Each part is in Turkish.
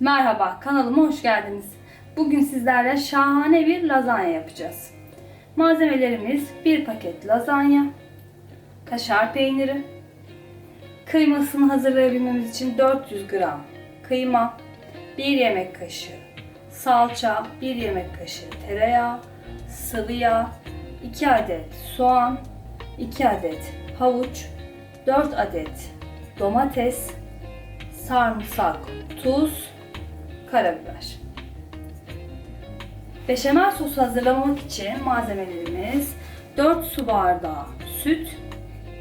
Merhaba, kanalıma hoş geldiniz. Bugün sizlerle şahane bir lazanya yapacağız. Malzemelerimiz 1 paket lazanya, kaşar peyniri, kıymasını hazırlayabilmemiz için 400 gram kıyma, 1 yemek kaşığı salça, 1 yemek kaşığı tereyağı, sıvı yağ, 2 adet soğan, 2 adet havuç, 4 adet domates, sarımsak, tuz, karabiber. Beşamel sosu hazırlamak için malzemelerimiz 4 su bardağı süt,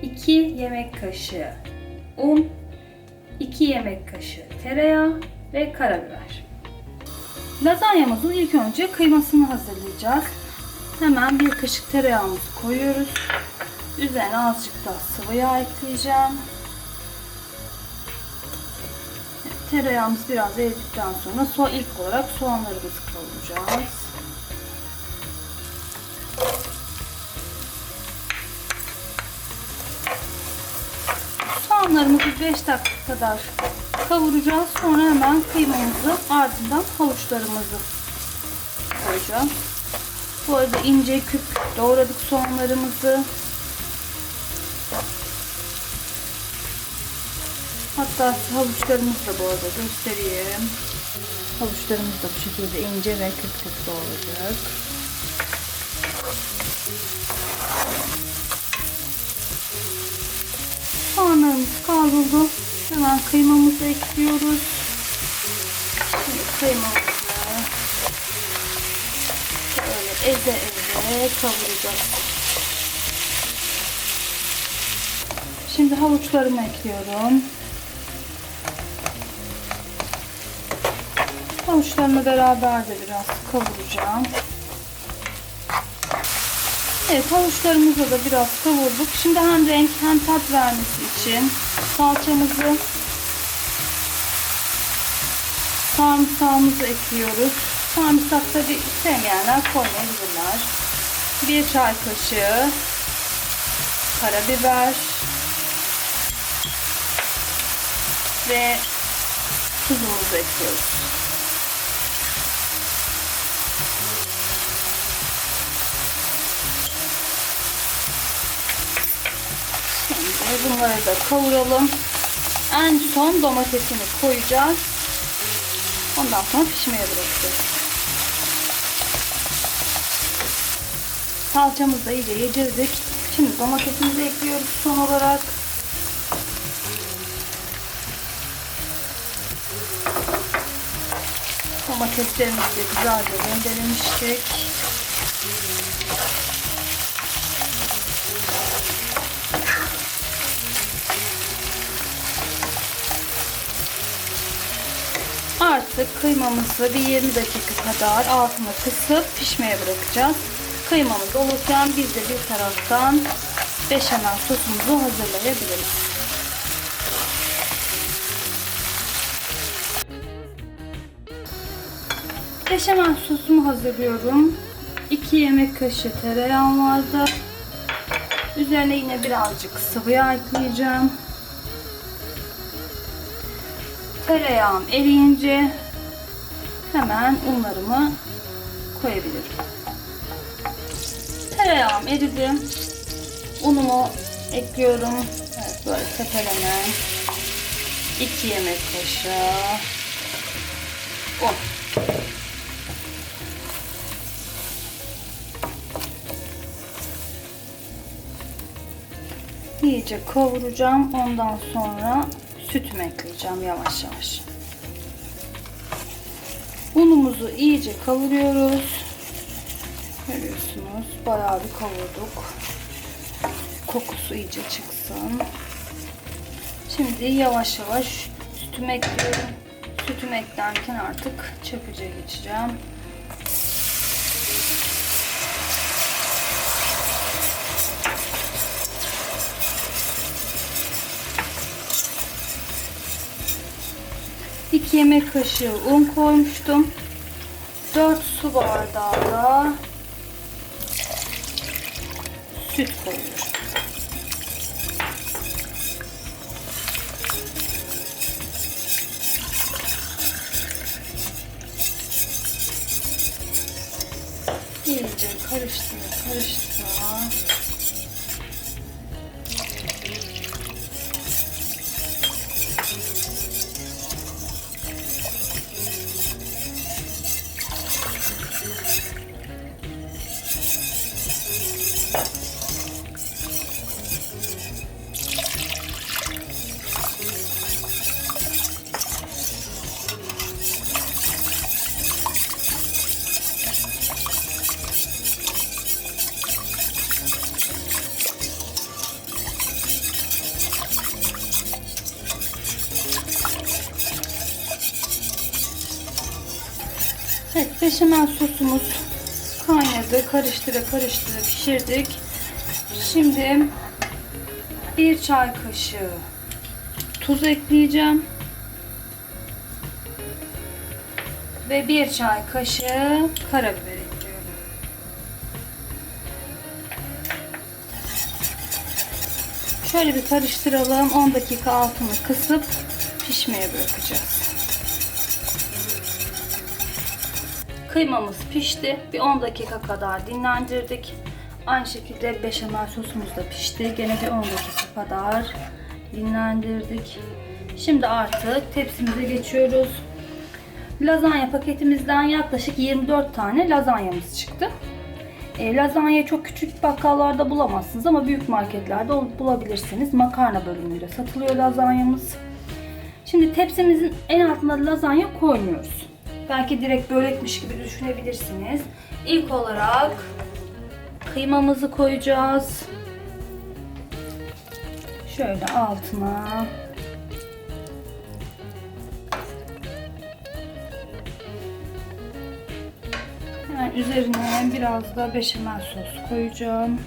2 yemek kaşığı un, 2 yemek kaşığı tereyağı ve karabiber. Lazanyamızın ilk önce kıymasını hazırlayacağız. Hemen bir kaşık tereyağımızı koyuyoruz. Üzerine azıcık da sıvı yağ ekleyeceğim. Tereyağımız biraz eridikten sonra so ilk olarak soğanlarımızı kavuracağız. Soğanlarımızı 5 dakika kadar kavuracağız. Sonra hemen kıymamızı ardından havuçlarımızı koyacağım. Bu arada ince küp doğradık soğanlarımızı. Hatta havuçlarımızı da bu arada göstereyim. Havuçlarımız da bu şekilde ince ve küp küp doğradık. Soğanlarımız kavruldu. Hemen kıymamızı ekliyoruz. Şimdi kıymamızı böyle eze eze kavuracağız. Şimdi havuçlarımı ekliyorum. Havuçlarımı beraber de biraz kavuracağım. Evet havuçlarımızı da biraz kavurduk. Şimdi hem renk hem tat vermesi için salçamızı sarımsağımızı ekliyoruz. Sarımsak tabi sevmeyenler koymayabilirler. Bir çay kaşığı karabiber ve tuzumuzu ekliyoruz. Şimdi bunları da kavuralım. En son domatesini koyacağız. Ondan sonra pişmeye bırakacağız. Salçamızı da iyice yedirdik. Şimdi domatesimizi ekliyoruz son olarak. Domateslerimizi de güzelce rendelemiştik. Artık kıymamızı bir 20 dakika kadar altına kısıp pişmeye bırakacağız. Kıymamız olurken biz de bir taraftan beşamel sosumuzu hazırlayabiliriz. Beşamel sosumu hazırlıyorum. 2 yemek kaşığı tereyağım vardı. Üzerine yine birazcık sıvı yağ ekleyeceğim. Tereyağım eriyince hemen unlarımı koyabilirim. Tereyağım eridi. Unumu ekliyorum. Evet böyle tepeleme. 2 yemek kaşığı un. İyice kavuracağım. Ondan sonra sütümü ekleyeceğim yavaş yavaş. Unumuzu iyice kavuruyoruz. Görüyorsunuz bayağı bir kavurduk. Kokusu iyice çıksın. Şimdi yavaş yavaş sütümü ekliyorum. Sütüm eklerken artık çöpüce geçeceğim. 2 yemek kaşığı un koymuştum. 4 su bardağı da süt koyuyorum. İyice karıştır, karıştır. Evet beşamel sosumuz kaynadı. Karıştıra karıştıra pişirdik. Şimdi bir çay kaşığı tuz ekleyeceğim. Ve bir çay kaşığı karabiber ekliyorum. Şöyle bir karıştıralım. 10 dakika altını kısıp pişmeye bırakacağız. Kıymamız pişti. Bir 10 dakika kadar dinlendirdik. Aynı şekilde beşamel sosumuz da pişti. Gene bir 10 dakika kadar dinlendirdik. Şimdi artık tepsimize geçiyoruz. Lazanya paketimizden yaklaşık 24 tane lazanyamız çıktı. E, lazanyayı çok küçük bakkallarda bulamazsınız ama büyük marketlerde bulabilirsiniz. Makarna bölümünde satılıyor lazanyamız. Şimdi tepsimizin en altına lazanya koymuyoruz. Belki direkt börekmiş gibi düşünebilirsiniz. İlk olarak kıymamızı koyacağız. Şöyle altına Hemen üzerine biraz da beşamel sos koyacağım.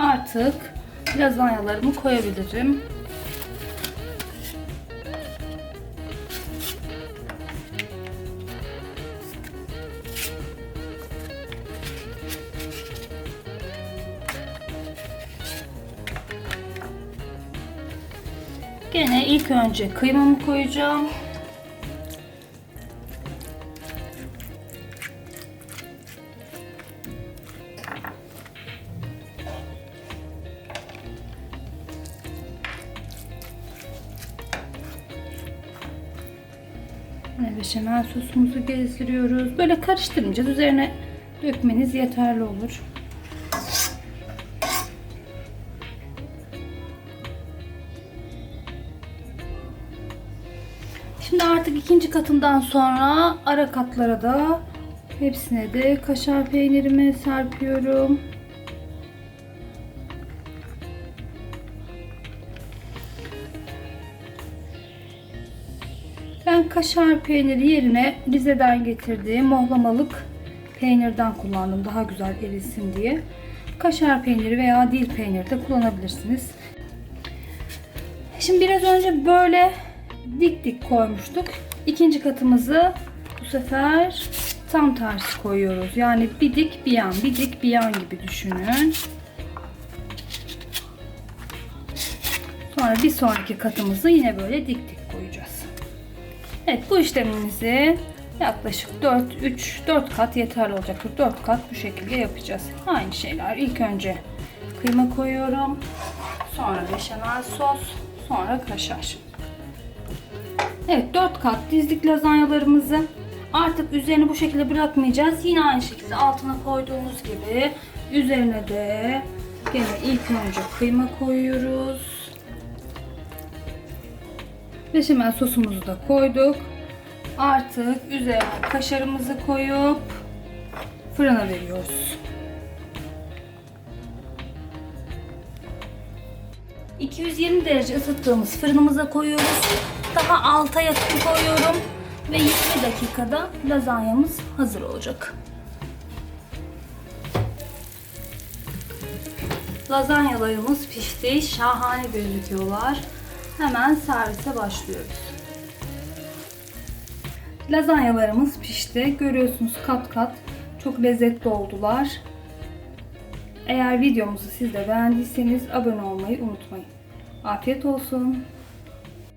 Artık lazanyalarımı koyabilirim. Gene ilk önce kıymamı koyacağım. Beşamel sosumuzu gezdiriyoruz. Böyle karıştırmayacağız. Üzerine dökmeniz yeterli olur. Şimdi artık ikinci katından sonra ara katlara da hepsine de kaşar peynirimi serpiyorum. Kaşar peyniri yerine Rize'den getirdiğim mohlamalık peynirden kullandım. Daha güzel erisin diye. Kaşar peyniri veya dil peyniri de kullanabilirsiniz. Şimdi biraz önce böyle dik dik koymuştuk. İkinci katımızı bu sefer tam tersi koyuyoruz. Yani bir dik bir yan, bir dik bir yan gibi düşünün. Sonra bir sonraki katımızı yine böyle dik dik koyacağız. Evet bu işlemimizi yaklaşık 4 3 4 kat yeterli olacaktır. 4 kat bu şekilde yapacağız. Aynı şeyler. İlk önce kıyma koyuyorum. Sonra beşamel sos, sonra kaşar. Evet 4 kat dizdik lazanyalarımızı. Artık üzerini bu şekilde bırakmayacağız. Yine aynı şekilde altına koyduğumuz gibi üzerine de gene ilk önce kıyma koyuyoruz. Beşamel sosumuzu da koyduk. Artık üzerine kaşarımızı koyup fırına veriyoruz. 220 derece ısıttığımız fırınımıza koyuyoruz. Daha alta yakın koyuyorum ve 20 dakikada lazanyamız hazır olacak. Lazanyalarımız pişti. Şahane gözüküyorlar. Hemen servise başlıyoruz. Lazanyalarımız pişti. Görüyorsunuz kat kat çok lezzetli oldular. Eğer videomuzu siz de beğendiyseniz abone olmayı unutmayın. Afiyet olsun.